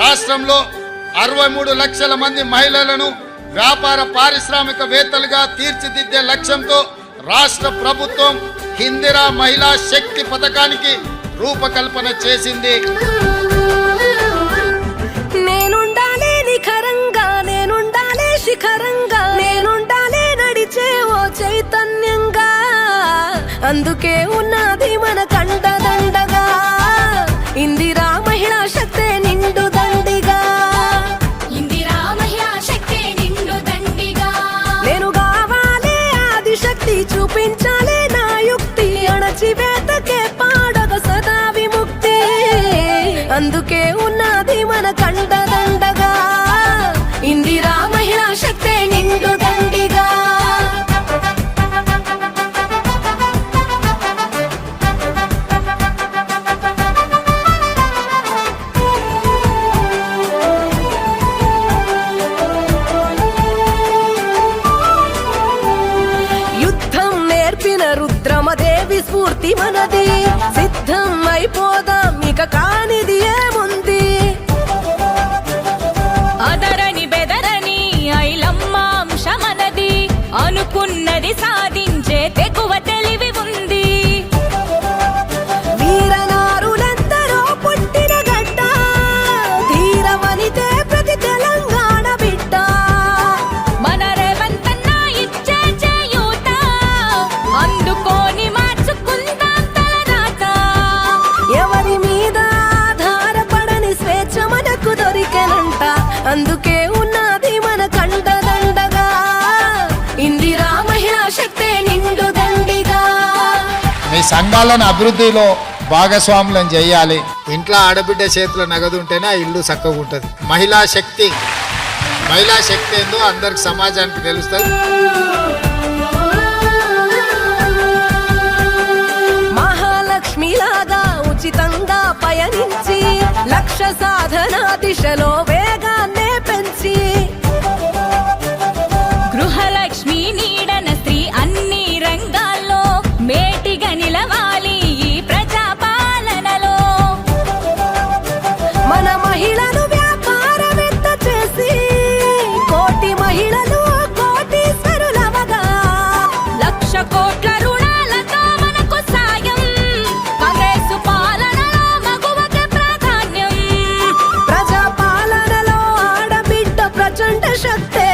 రాష్ట్రంలో అరవై మూడు లక్షల మంది మహిళలను వ్యాపార పారిశ్రామికవేత్తలుగా తీర్చిదిద్దే లక్ష్యంతో రాష్ట్ర ప్రభుత్వం హిందిరా మహిళా శక్తి పథకానికి రూపకల్పన చేసింది. నేనుండాలే నిఖరంగా నేనుండాలే శిఖరంగా నేనుండాలే నడిచే ఓ చైతన్యంగా. అందుకే ఉన్నది మన కండదండగా అందుకే ఉన్నది మన కండ దండగా ఇందిరా మహిళా శక్తే నిండు దండిగా. యుద్ధం నేర్పిన రుద్రమదేవి స్ఫూర్తి మనది. సిద్ధం అయిపోదు అందుకే ఉన్నది మన కండదండగా ఇందిరా మహిళా శక్తే నిండు దండిగా. మీ సంఘాలను అభివృద్ధిలో భాగస్వాములను చేయాలి. ఇంట్లో ఆడబిడ్డ చేతిలో నగదు ఉంటేనే ఆ ఇల్లు చక్కగా ఉంటుంది. మహిళా శక్తి. మహిళా శక్తి ఏందో అందరికి సమాజానికి తెలుస్తుంది. మహాలక్ష్మిలాగా ఉచితంగా పయనించి లక్ష సాధన దిశలో শক্তি